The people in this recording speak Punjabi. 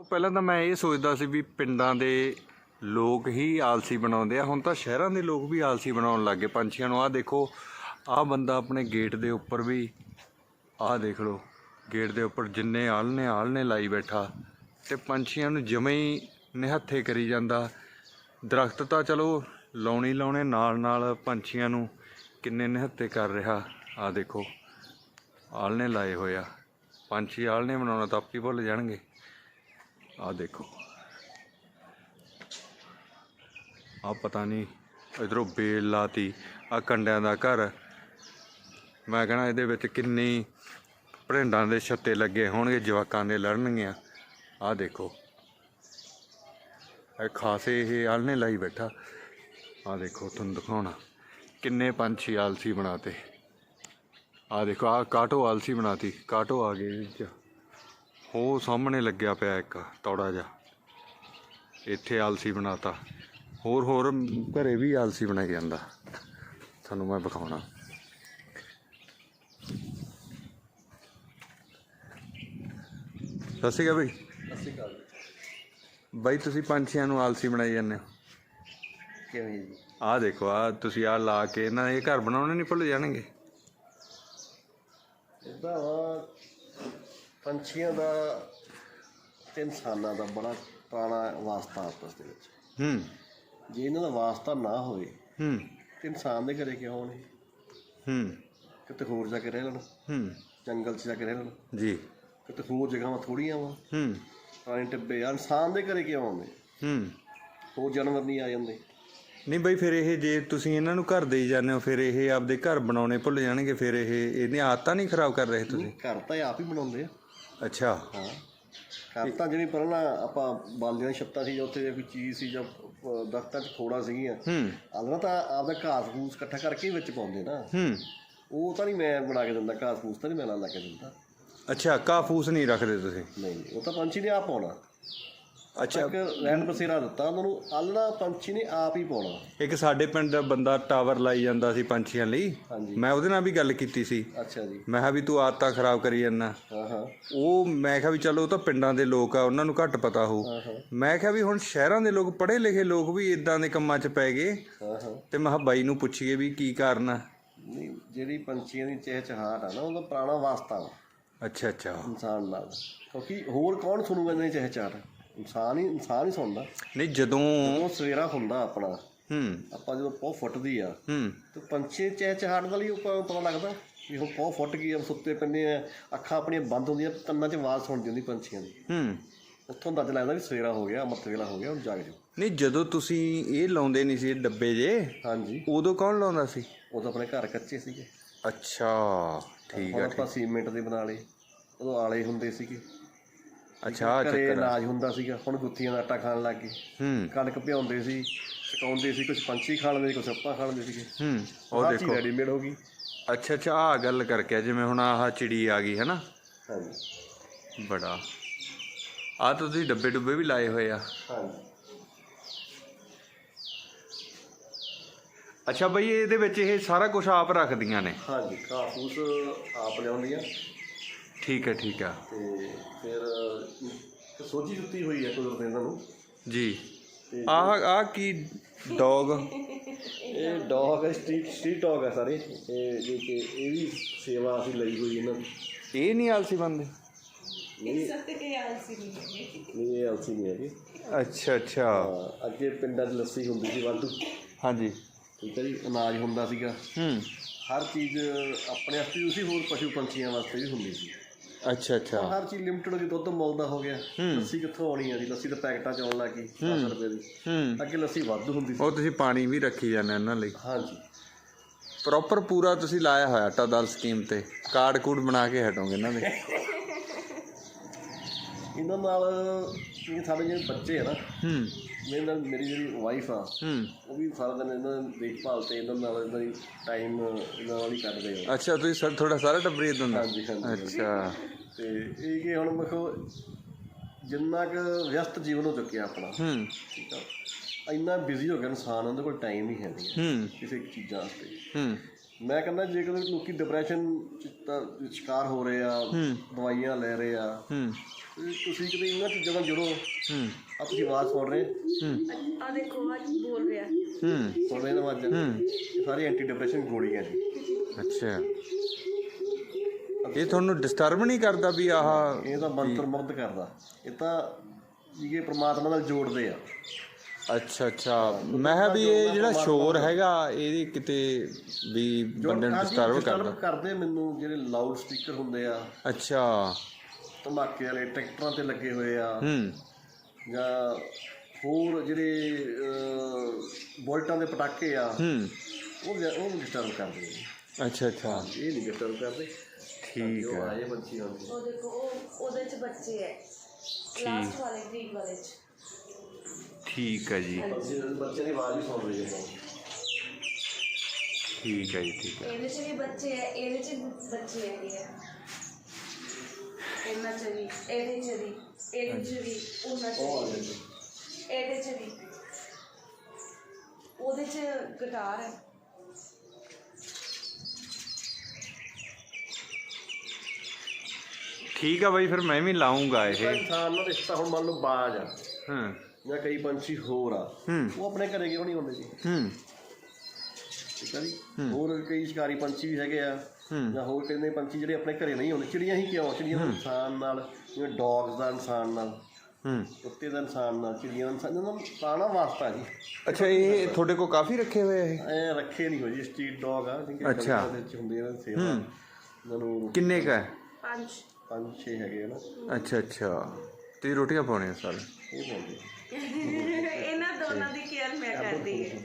ਪਹਿਲਾਂ ਤਾਂ ਮੈਂ ਇਹ ਸੋਚਦਾ ਸੀ ਵੀ ਪਿੰਡਾਂ ਦੇ ਲੋਕ ਹੀ ਆਲਸੀ ਬਣਾਉਂਦੇ ਆ। ਹੁਣ ਤਾਂ ਸ਼ਹਿਰਾਂ ਦੇ ਲੋਕ ਵੀ ਆਲਸੀ ਬਣਾਉਣ ਲੱਗੇ ਪੰਛੀਆਂ ਨੂੰ। ਆਹ ਦੇਖੋ, ਆਹ ਬੰਦਾ ਆਪਣੇ ਗੇਟ ਦੇ ਉੱਪਰ ਵੀ, ਆਹ ਦੇਖ ਲਓ, ਗੇਟ ਦੇ ਉੱਪਰ ਜਿੰਨੇ ਆਲਣੇ ਆਲਣੇ ਲਾਈ ਬੈਠਾ ਤੇ ਪੰਛੀਆਂ ਨੂੰ ਜਮੇ ਹੀ ਨਿਹੱਥੇ ਕਰੀ ਜਾਂਦਾ। ਦਰਖਤ ਤਾਂ ਚਲੋ ਲਾਉਣੀ ਲਾਉਣੇ ਨਾਲ ਨਾਲ ਪੰਛੀਆਂ ਨੂੰ ਕਿੰਨੇ ਨਿਹੱਥੇ ਕਰ ਰਿਹਾ। ਆਹ ਦੇਖੋ ਆਲਣੇ ਲਾਏ ਹੋਏ ਆ। ਪੰਛੀ ਆਲਣੇ ਬਣਾਉਣਾ ਤਾਂ ਆਪੀ ਭੁੱਲ ਜਾਣਗੇ। ਆਹ ਦੇਖੋ। ਆ ਪਤਾ ਨਹੀਂ ਇਧਰੋਂ ਬੇਲ ਲਾਤੀ ਆ ਕੰਡਿਆਂ ਦਾ ਘਰ। ਮੈਂ ਕਹਣਾ ਇਹਦੇ ਵਿੱਚ ਕਿੰਨੀ ਭਰਿੰਡਾਂ ਦੇ ਛੱਤੇ ਲੱਗੇ ਹੋਣਗੇ, ਜਵਾਕਾਂ ਦੇ ਲੜਨਗੀਆਂ। ਆਹ ਦੇਖੋ। ਇਹ ਖਾਸੇ ਇਹ ਆਲਣੇ ਲਾਈ ਬੈਠਾ। ਆਹ ਦੇਖੋ, ਤੁਹਾਨੂੰ ਦਿਖਾਉਣਾ। ਕਿੰਨੇ ਪੰਛੀ ਆਲਸੀ ਬਣਾਤੇ। ਆਹ ਦੇਖੋ, ਆਹ ਕਾਟੋ ਆਲਸੀ ਬਣਾਤੀ, ਕਾਟੋ ਆ ਗਏ ਵਿੱਚ। ਉਹ ਸਾਹਮਣੇ ਲੱਗਿਆ ਪਿਆ ਇੱਕ ਤੌੜਾ ਜਿਹਾ। ਇੱਥੇ ਆਲਸੀ ਬਣਾਤਾ। ਹੋਰ ਹੋਰ ਘਰੇ ਵੀ ਆਲਸੀ ਬਣਾਈ ਜਾਂਦਾ। ਤੁਹਾਨੂੰ ਮੈਂ ਵਿਖਾਉਣਾ। ਸਤਿ ਸ਼੍ਰੀ ਅਕਾਲ ਬਈ। ਅਸੀਂ ਗੱਲ ਬਾਈ ਤੁਸੀਂ ਪੰਛੀਆਂ ਨੂੰ ਆਲਸੀ ਬਣਾਈ ਜਾਂਦੇ ਹੋ? ਕਿਵੇਂ ਜੀ? ਆਹ ਦੇਖੋ ਆ ਤੁਸੀਂ ਆਹ ਲਾ ਕੇ ਇਹਨਾਂ ਦੇ ਘਰ ਬਣਾਉਣੇ ਨਹੀਂ ਭੁੱਲ ਜਾਣਗੇ? ਇਦਾਂ ਵਾ ਪੰਛੀਆਂ ਦਾ ਤੇ ਇਨਸਾਨਾਂ ਦਾ ਬੜਾ ਪੁਰਾਣਾ ਵਾਸਤਾ ਆਪਸ ਦੇ ਵਿੱਚ। ਹੂੰ। ਜੇ ਇਹਨਾਂ ਦਾ ਵਾਸਤਾ ਨਾ ਹੋਵੇ ਹੂੰ। ਤੇ ਇਨਸਾਨ ਦੇ ਘਰੇ ਕਿਉਂ ਹੋਣੇ ਹੂੰ। ਕਿਤੇ ਹੋਰ ਜਾ ਕੇ ਰਹਿ ਲੈਣ। ਹੂੰ। ਜੰਗਲ 'ਚ ਜਾ ਕੇ ਰਹਿ ਲੈਣ। ਜੀ। ਕਿਤੇ ਹੋਰ ਜਗ੍ਹਾਵਾਂ ਥੋੜੀਆਂ ਵਾ। ਹੂੰ। ਪੁਰਾਣੇ ਟਿੱਬੇ ਆ। ਇਨਸਾਨ ਦੇ ਘਰੇ ਕਿਉਂ ਆਉਂਦੇ? ਹੂੰ। ਹੋਰ ਜਾਨਵਰ ਨਹੀਂ ਆ ਜਾਂਦੇ। ਨਹੀਂ ਬਈ ਫਿਰ ਇਹ ਜੇ ਤੁਸੀਂ ਇਹਨਾਂ ਨੂੰ ਘਰ ਦੇਈ ਜਾਂਦੇ ਹੋ ਫਿਰ ਇਹ ਆਪਦੇ ਘਰ ਬਣਾਉਣੇ ਭੁੱਲ ਜਾਣਗੇ। ਫਿਰ ਇਹ ਇਹਦੀਆਂ ਆਦਤਾਂ ਨਹੀਂ ਖਰਾਬ ਕਰ ਰਹੇ ਤੁਸੀਂ? ਘਰ ਤਾਂ ਇਹ ਆਪ ਹੀ ਬਣਾਉਂਦੇ ਆ। ਅੱਛਾ। ਹਾਂ। ਘਰ ਤਾਂ ਜਿਹੜੀ ਪਹਿਲਾਂ ਆਪਾਂ ਬਾਲੀਆਂ ਛੱਤਾਂ ਸੀ ਜਾਂ ਉੱਥੇ ਜੇ ਕੋਈ ਚੀਜ਼ ਸੀ ਜਾਂ ਦਰਖਤਾਂ 'ਚ ਖੋੜਾ ਸੀਗੀਆਂ। ਹੂੰ। ਆਲਣਾ ਤਾਂ ਆਪਦਾ ਘਾਸ ਫੂਸ ਇਕੱਠਾ ਕਰਕੇ ਵਿੱਚ ਪਾਉਂਦੇ ਨਾ। ਹੂੰ। ਉਹ ਤਾਂ ਨਹੀਂ ਮੈਂ ਬਣਾ ਕੇ ਦਿੰਦਾ ਘਾਸ ਫੂਸ ਤਾਂ ਨਹੀਂ ਮੈਂ ਲਾ ਲਾ ਕੇ ਦਿੰਦਾ। ਅੱਛਾ ਕਾਫੂਸ ਨਹੀਂ ਰੱਖਦੇ ਤੁਸੀਂ? ਨਹੀਂ ਉਹ ਤਾਂ ਪੰਛੀ ਨੇ ਆਪ ਪਾਉਣਾ। ਅੱਛਾ। ਇੱਕ ਰੈਂਡ ਬਸੇਰਾ ਦਿੱਤਾ ਉਹਨਾਂ ਨੂੰ। ਆਲਣਾ ਪੰਛੀ ਨੇ ਆਪ ਹੀ ਪਾਉਣਾ। ਇੱਕ ਸਾਡੇ ਪਿੰਡ ਦਾ ਬੰਦਾ ਟਾਵਰ ਲਾਈ ਜਾਂਦਾ ਸੀ ਪੰਛੀਆਂ ਲਈ। ਹਾਂਜੀ। ਮੈਂ ਉਹਦੇ ਨਾਲ ਵੀ ਗੱਲ ਕੀਤੀ ਸੀ। ਅੱਛਾ ਜੀ। ਮੈਂ ਕਿਹਾ ਵੀ ਤੂੰ ਆਦਤਾਂ ਖਰਾਬ ਕਰੀ ਜਾਂਦਾ। ਹਾਂ ਹਾਂ। ਉਹ ਮੈਂ ਕਿਹਾ ਵੀ ਚਲੋ ਉਹ ਤਾਂ ਪਿੰਡਾਂ ਦੇ ਲੋਕ ਆ ਉਹਨਾਂ ਨੂੰ ਘੱਟ ਪਤਾ ਹੋਊ ਹਾਂ ਹਾਂ। ਮੈਂ ਕਿਹਾ ਵੀ ਹੁਣ ਸ਼ਹਿਰਾਂ ਦੇ ਲੋਕ ਪੜ੍ਹੇ ਲਿਖੇ ਲੋਕ ਵੀ ਇਦਾਂ ਦੇ ਕੰਮਾਂ 'ਚ ਪੈ ਗਏ। ਹਾਂ ਹਾਂ। ਤੇ ਮੈਂ ਕਿਹਾ ਬਾਈ ਨੂੰ ਪੁੱਛੀਏ ਵੀ ਕੀ ਕਾਰਨ ਆ। ਨਹੀਂ ਜਿਹੜੀ ਪੰਛੀਆਂ ਦੀ ਚਹਿਚਹਾਟ ਆ ਨਾ ਉਹਦਾ ਪੁਰਾਣਾ ਵਾਸਤਾ ਵਾ। ਅੱਛਾ ਅੱਛਾ। ਇਨਸਾਨ ਨਾਲ। ਕਿਉਂਕਿ ਹੋਰ ਕੌਣ ਸੁਣੂਗਾ ਇਹਨਾਂ ਦੀ ਚਹਿਚਹਾਟ? ਇਨਸਾਨ ਹੀ ਇਨਸਾਨ ਹੀ ਸੁਣਦਾ ਨਹੀਂ ਜਦੋਂ ਉਹ ਸਵੇਰਾ ਹੁੰਦਾ ਆਪਣਾ ਹੂੰ। ਆਪਾਂ ਜਦੋਂ ਪੌ ਫੁੱਟਦੀ ਆ ਹੂੰ। ਤੇ ਪੰਛੀ ਚਹਿਚਹਾਟ ਦਾ ਲਈ ਉੱਪਰ ਪਤਾ ਲੱਗਦਾ ਵੀ ਹੁਣ ਪੌ ਫੁੱਟ ਗਈ ਆ ਸੁੱਤੇ ਪੈਂਦੇ ਆ ਅੱਖਾਂ ਆਪਣੀਆਂ ਬੰਦ ਹੁੰਦੀਆਂ ਕੰਨਾਂ 'ਚ ਆਵਾਜ਼ ਸੁਣਦੀ ਹੁੰਦੀ ਪੰਛੀਆਂ ਦੀ। ਹੂੰ। ਉੱਥੋਂ ਅੰਦਾਜ਼ਾ ਲੱਗਦਾ ਵੀ ਸਵੇਰਾ ਹੋ ਗਿਆ ਅੰਮ੍ਰਿਤ ਵੇਲਾ ਹੋ ਗਿਆ ਹੁਣ ਜਾਗ ਜਾਓ। ਨਹੀਂ ਜਦੋਂ ਤੁਸੀਂ ਇਹ ਲਾਉਂਦੇ ਨਹੀਂ ਸੀ ਡੱਬੇ ਜੇ ਹਾਂਜੀ। ਉਦੋਂ ਕੌਣ ਲਾਉਂਦਾ ਸੀ? ਉਦੋਂ ਆਪਣੇ ਘਰ ਕੱਚੇ ਸੀਗੇ। ਅੱਛਾ ਠੀਕ ਆ ਆਪਾਂ ਸੀਮੈਂਟ ਦੇ ਬਣਾ ਲਏ ਉਦੋਂ ਆਲੇ ਹੁੰਦੇ ਸੀਗੇ। ਅੱਛਾ ਆਹ ਘਰੇ ਚੱਕਰ ਆ। ਅਨਾਜ ਹੁੰਦਾ ਸੀਗਾ ਹੁਣ ਗੁੱਥੀਆਂ ਦਾ ਆਟਾ ਖਾਣ ਲੱਗ ਗਏ। ਹੂੰ। ਕਣਕ ਭਿਉਂਦੇ ਸੀ ਸੁਕਾਉਂਦੇ ਸੀ ਕੁਝ ਪੰਛੀ ਖਾ ਲੈਂਦੇ ਕੁਝ ਆਪਾਂ ਖਾ ਲੈਂਦੇ ਸੀਗੇ। ਹੂੰ ਉਹ ਦੇਖੋ। ਰੈਡੀਮੇਡ ਹੋ ਗਈ। ਅੱਛਾ ਅੱਛਾ ਆ ਗੱਲ ਕਰਕੇ ਜਿਵੇਂ ਹੁਣ ਆਹ ਚਿੜੀ ਆ ਗਈ ਹੈ ਨਾ ਹਾਂਜੀ। ਬੜਾ। ਆ ਤਾਂ ਤੁਸੀਂ ਡੱਬੇ ਡੁੱਬੇ ਵੀ ਲਾਏ ਹੋਏ ਆ। ਹਾਂਜੀ। ਅੱਛਾ ਬਈ ਇਹਦੇ ਵਿੱਚ ਇਹ ਸਾਰਾ ਕੁਝ ਆਪ ਰੱਖਦੀਆਂ ਨੇ? ਹਾਂਜੀ ਫੂਸ ਆਪ ਲਿਆਉਂਦੀਆਂ। ਠੀਕ ਹੈ ਠੀਕ ਆ ਤੇ ਫਿਰ ਇੱਕ ਸੋਝੀ ਦਿੱਤੀ ਹੋਈ ਹੈ ਕੁਦਰਤ ਨੇ ਇਹਨਾਂ ਨੂੰ। ਜੀ। ਆਹ ਆ ਕੀ ਡੌਗ? ਇਹ ਡੌਗ ਹੈ ਸਟਰੀਟ ਸਟਰੀਟ ਡੌਗ ਹੈ ਸਾਰੇ। ਇਹ ਜੋ ਕਿ ਇਹ ਵੀ ਸੇਵਾ ਅਸੀਂ ਲਈ ਹੋਈ ਇਹਨਾਂ ਦੀ। ਇਹ ਨਹੀਂ ਆਲਸੀ ਬੰਦੇ? ਨਹੀਂ ਇਹ ਅਲਸੀ ਨਹੀਂ ਹੈਗੀ। ਅੱਛਾ ਅੱਛਾ। ਹਾਂ, ਅੱਗੇ ਪਿੰਡਾਂ 'ਚ ਲੱਸੀ ਹੁੰਦੀ ਸੀ ਵਾਧੂ। ਹਾਂਜੀ। ਠੀਕ ਹੈ ਜੀ ਅਨਾਜ ਹੁੰਦਾ ਸੀਗਾ। ਹੂੰ। ਹਰ ਚੀਜ਼ ਆਪਣੇ ਵਾਸਤੇ ਵੀ ਸੀ ਹੋਰ ਪਸ਼ੂ ਪੰਛੀਆਂ ਵਾਸਤੇ ਵੀ ਹੁੰਦੀ ਸੀ। ਅੱਛਾ ਅੱਛਾ। ਹਰ ਚੀਜ਼ ਲਿਮਟਿਡ ਹੋ ਗਈ ਦੁੱਧ ਮੁੱਲ ਦਾ ਹੋ ਗਿਆ। ਲੱਸੀ ਕਿੱਥੋਂ ਆਉਣੀ ਆ ਜੀ? ਲੱਸੀ ਤਾਂ ਪੈਕਟਾਂ 'ਚ ਆਉਣ ਲੱਗ ਗਈ 10 ਰੁਪਏ ਦੀ। ਹੂੰ। ਅੱਗੇ ਲੱਸੀ ਵਾਧੂ ਹੁੰਦੀ ਸੀ। ਉਹ ਤੁਸੀਂ ਪਾਣੀ ਵੀ ਰੱਖੀ ਜਾਂਦੇ ਇਹਨਾਂ ਲਈ। ਹਾਂਜੀ। ਪ੍ਰੋਪਰ ਪੂਰਾ ਤੁਸੀਂ ਲਾਇਆ ਹੋਇਆ ਟਾਦਲ ਸਕੀਮ ਤੇ। ਕਾਰਡ ਕੂਡ ਬਣਾ ਕੇ ਹਟੋਗੇ ਇਹਨਾਂ ਦੇ। ਇਹਨਾਂ ਨਾਲ ਇਹ ਸਾਡੇ ਜਿਹੜੇ ਬੱਚੇ ਆ ਨਾ ਹੂੰ। ਮੇਰੇ ਨਾਲ ਮੇਰੀ ਜਿਹੜੀ ਵਾਈਫ ਆ ਹੂੰ। ਉਹ ਵੀ ਸਾਰਾ ਦਿਨ ਇਹਨਾਂ ਦੀ ਦੇਖਭਾਲ ਤੇ ਇਹਨਾਂ ਨਾਲ ਇਹਨਾਂ ਦੀ ਟਾਈਮ ਇਹਨਾਂ ਨਾਲ ਹੀ ਕੱਢਦੇ ਆ। ਅੱਛਾ ਤੁਸੀਂ ਸਰ ਥੋੜਾ ਸਾਰਾ ਟੱਬਰੀ ਇਦਾਂ ਦਾ? ਹਾਂਜੀ ਹਾਂਜੀ ਅੱਛਾ। ਤੇ ਇਹ ਕਿ ਹੁਣ ਵੇਖੋ ਜਿੰਨਾ ਕੁ ਵਿਅਸਤ ਜੀਵਨ ਹੋ ਚੁੱਕਿਆ ਆਪਣਾ ਹੂੰ। ਠੀਕ ਆ ਇੰਨਾ ਬਿਜ਼ੀ ਹੋ ਗਿਆ ਇਨਸਾਨ ਉਹਦੇ ਕੋਲ ਟਾਈਮ ਹੀ ਹੈ ਨਹੀਂ। ਹੂੰ। ਕਿਸੇ ਚੀਜ਼ਾਂ ਵਾਸਤੇ। ਹੂੰ। ਮੈਂ ਕਹਿੰਦਾ ਜੇਕਰ ਲੋਕੀ ਡਿਪਰੈਸ਼ਨ ਦਾ ਸ਼ਿਕਾਰ ਹੋ ਰਹੇ ਆ ਦਵਾਈਆਂ ਲੈ ਰਹੇ ਆ ਤੁਸੀਂ ਕਿਤੇ ਇਹਨਾਂ ਚੀਜ਼ਾਂ ਨਾਲ ਜੁੜੋ? ਹੂੰ। ਆ ਤੁਸੀਂ ਆਵਾਜ਼ ਸੁਣ ਰਹੇ? ਹੂੰ। ਆ ਦੇਖੋ ਅੱਜ ਬੋਲ ਰਿਹਾ। ਹੂੰ। ਸੁਣ ਰਹੇ ਨਾ ਆਵਾਜ਼? ਸਾਰੀ ਐਂਟੀ ਡਿਪਰੈਸ਼ਨ ਗੋਲੀਆਂ ਜੀ। ਅੱਛਾ। ਇਹ ਤੁਹਾਨੂੰ ਡਿਸਟਰਬ ਨਹੀਂ ਕਰਦਾ ਵੀ ਆਹ ਇਹ ਤਾਂ ਮੰਤਰ ਮੁਗਧ ਕਰਦਾ। ਇਹ ਤਾਂ ਇਹ ਪ੍ਰਮਾਤਮਾ ਨਾਲ ਜੋੜਦੇ ਆ। ਅੱਛਾ ਅੱਛਾ। ਮੈਂ ਕਿਹਾ ਵੀ ਇਹ ਜਿਹੜਾ ਸ਼ੋਰ ਹੈਗਾ ਇਹਦੀ ਕਿਤੇ ਵੀ ਬੰਦੇ ਨੂੰ ਡਿਸਟਰਬ ਕਰਦਾ। ਕਰਦੇ ਮੈਨੂੰ ਜਿਹੜੇ ਲਾਊਡ ਸਪੀਕਰ ਹੁੰਦੇ ਆ। ਅੱਛਾ। ਧਮਾਕੇ ਵਾਲੇ ਟਰੈਕਟਰਾਂ ਤੇ ਲੱਗੇ ਹੋਏ ਆ। ਹੂੰ। ਜਾਂ ਹੋਰ ਜਿਹੜੇ ਬੋਲਟਾਂ ਦੇ ਪਟਾਕੇ ਆ ਹੂੰ। ਉਹ ਉਹ ਡਿਸਟਰਬ ਕਰਦੇ ਨੇ ਅੱਛਾ ਅੱਛਾ। ਇਹ ਨਹੀਂ ਡਿਸਟਰਬ ਕਰਦੇ। ਠੀਕ ਉਹ ਹੈ। ਆਏ ਬੱਚੀ ਆਉਂਦੀ। ਉਹ ਦੇਖੋ ਉਹ ਉਹਦੇ ਚ ਬੱਚੇ ਹੈ ਲਾਸਟ ਵਾਲੇ ਗ੍ਰੀਨ ਵਾਲੇ ਚ। ਠੀਕ ਹੈ ਜੀ। ਬੱਚੇ ਬੱਚੇ ਦੀ ਆਵਾਜ਼ ਵੀ ਸੁਣ ਰਹੀ ਹੈ ਠੀਕ ਹੈ ਜੀ ਠੀਕ ਹੈ। ਇਹਦੇ ਚ ਵੀ ਬੱਚੇ ਹੈ ਇਹਦੇ ਚ ਬੱਚੇ ਹੈਗੇ ਆ। ਇਹਨਾਂ ਚ ਵੀ ਇਹਦੇ ਚ ਵੀ ਇਹਦੇ ਚ ਵੀ ਉਹਨਾਂ ਚ ਵੀ। ਇਹਦੇ ਚ ਵੀ। ਉਹਦੇ ਚ ਗਿਟਾਰ ਹੈ। ਠੀਕ ਆ ਬਾਈ ਫਿਰ ਮੈਂ ਵੀ ਲਾਉਂਗਾ ਇਹ। ਇਨਸਾਨ ਨਾਲ ਰਿਸ਼ਤਾ ਹੁਣ ਮੰਨ ਲਓ ਬਾਜ ਆ। ਹੂੰ। ਜਾਂ ਕਈ ਪੰਛੀ ਹੋਰ ਆ ਉਹ ਆਪਣੇ ਘਰੇ ਕਿਉਂ ਨਹੀਂ ਹੁੰਦੇ ਜੀ? ਹੂੰ। ਠੀਕ ਆ ਜੀ? ਹੋਰ ਕਈ ਸ਼ਿਕਾਰੀ ਪੰਛੀ ਵੀ ਹੈਗੇ ਆ ਜਾਂ ਹੋਰ ਕਹਿੰਦੇ ਪੰਛੀ ਜਿਹੜੇ ਆਪਣੇ ਘਰੇ ਨਹੀਂ ਹੁੰਦੇ। ਚਿੜੀਆਂ ਹੀ ਕਿਉਂ? ਚਿੜੀਆਂ ਦਾ ਇਨਸਾਨ ਨਾਲ ਜਿਵੇਂ ਡੌਗਸ ਦਾ ਇਨਸਾਨ ਨਾਲ ਹੂੰ। ਕੁੱਤੇ ਦਾ ਇਨਸਾਨ ਨਾਲ ਚਿੜੀਆਂ ਦਾ ਇਨਸਾਨ ਨਾਲ ਤਾਣਾ ਵਾਸਤਾ ਜੀ। ਅੱਛਾ ਇਹ ਤੁਹਾਡੇ ਕੋਲ ਕਾਫੀ ਰੱਖੇ ਹੋਏ ਆ ਇਹ? ਐ ਰੱਖੇ ਨਹੀਂ ਹੋ ਜੀ ਸਟਰੀਟ ਡੌਗ ਆ ਜਿਹੜੇ ਦੇ ਵਿੱਚ ਹੁੰਦੇ ਆ ਸੇਵਾ। ਨੂੰ ਕਿੰਨੇ ਕ ਹੈ ਪੰਜ। ਪੰਜ ਛੇ ਹੈਗੇ ਨਾ। ਅੱਛਾ ਅੱਛਾ। ਤੇ ਰੋਟੀਆਂ ਪਾਉਣੀਆਂ ਸਾਰੇ? ਇਹ ਬੋਲਦੇ ਇਹਨਾਂ ਦੋਨਾਂ ਦੀ ਕੇਅਰ ਮੈਂ ਕਰਦੀ ਹਾਂ।